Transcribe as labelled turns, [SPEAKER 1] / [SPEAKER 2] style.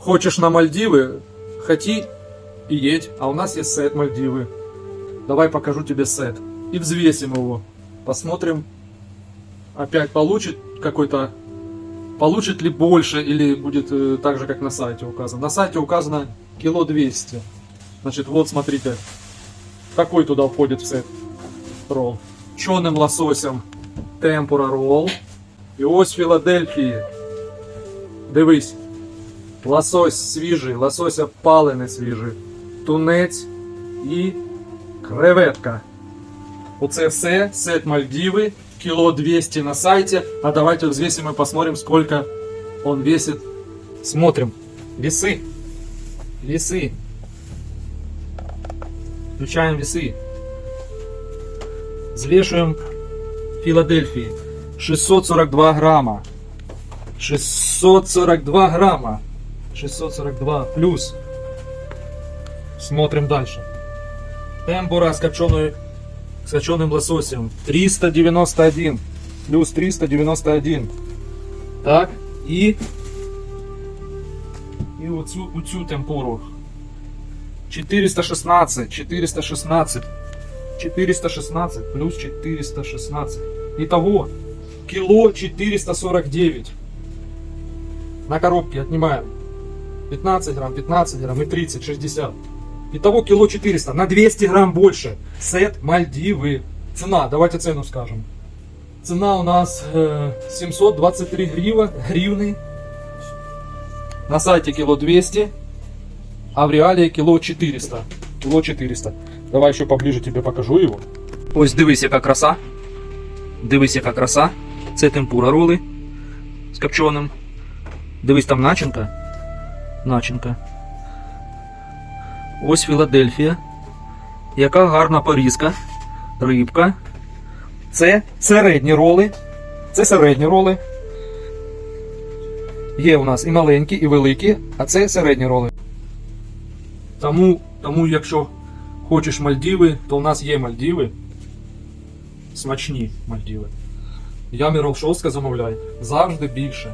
[SPEAKER 1] Хочешь на Мальдивы? Хоти и едь. А у нас есть сет Мальдивы. Давай покажу тебе сет. И взвесим его. Посмотрим. Опять получит какой-то... Получит ли больше или будет э, так же, как на сайте указано. На сайте указано кило 200. Значит, вот смотрите. Какой туда входит в сет ролл. Чорним лососем темпура ролл. І ось Філадельфії. Дивись. Лосось свіжий, лосось опалений свіжий. Тунець і креветка. Оце все, сет Мальдивы, кило 200 на сайте. А давайте взвесим и посмотрим, сколько он весит. Смотрим. Весы. Весы. Включаем весы. Взвешиваем Филадельфии. 642 грамма. 642 грамма. 642 плюс. Смотрим дальше. Темпура с копченой с копченым лососем. 391. Плюс 391. Так. І. І оцю, оцю темпуру. 416. 416. 416 плюс 416. Итого кило 449. На коробке отнимаем 15 грамм, 15 грамм и 30, 60. Итого кило 400, на 200 грамм больше. Сет Мальдивы. Цена, давайте цену скажем. Цена у нас э, 723 грива, гривны. На сайте кило 200, а в реале кило 400. Кило 400. Давай еще поближе тебе покажу его. Ось дивись, яка краса. Дивись, яка краса. Це темпура роли з копченим. Дивись, там начинка. Начинка. Ось Філадельфія. Яка гарна порізка. Рибка. Це середні роли. Це середні роли. Є у нас і маленькі, і великі, а це середні роли. Тому, тому якщо хочеш Мальдіви, то у нас є Мальдіви. Смачні Мальдіви. Я Мірол Шостка замовляю. Завжди більше.